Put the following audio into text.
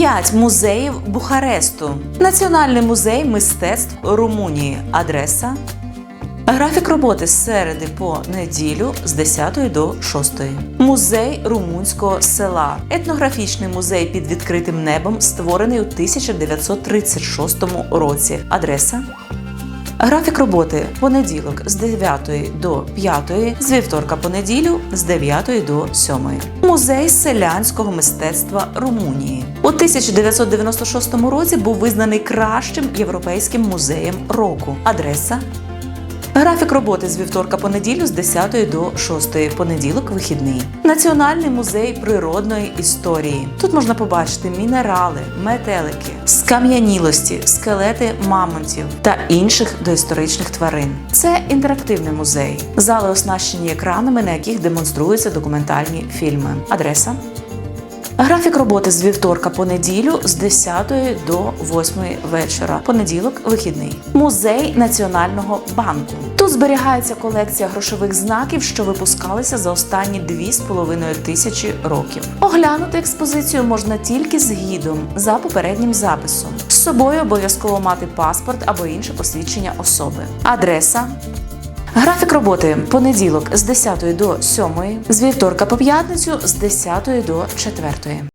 5 музеїв Бухаресту, Національний музей мистецтв Румунії. Адреса Графік роботи з середи по неділю з 10 до 6. Музей румунського села. Етнографічний музей під відкритим небом, створений у 1936 році. Адреса Графік роботи понеділок з 9 до 5, з вівторка по неділю з 9 до 7. Музей селянського мистецтва Румунії. У 1996 році був визнаний кращим європейським музеєм року. Адреса Графік роботи з вівторка по неділю з 10 до 6, понеділок вихідний. Національний музей природної історії. Тут можна побачити мінерали, метелики, скам'янілості, скелети мамонтів та інших доісторичних тварин. Це інтерактивний музей. Зали оснащені екранами, на яких демонструються документальні фільми. Адреса Графік роботи з вівторка по неділю з 10 до 8 вечора. Понеділок вихідний. Музей Національного банку. Тут зберігається колекція грошових знаків, що випускалися за останні 2,5 тисячі років. Оглянути експозицію можна тільки з гідом за попереднім записом. З собою обов'язково мати паспорт або інше посвідчення особи. Адреса Графік роботи понеділок з 10 до 7, з вівторка по п'ятницю з 10 до 4.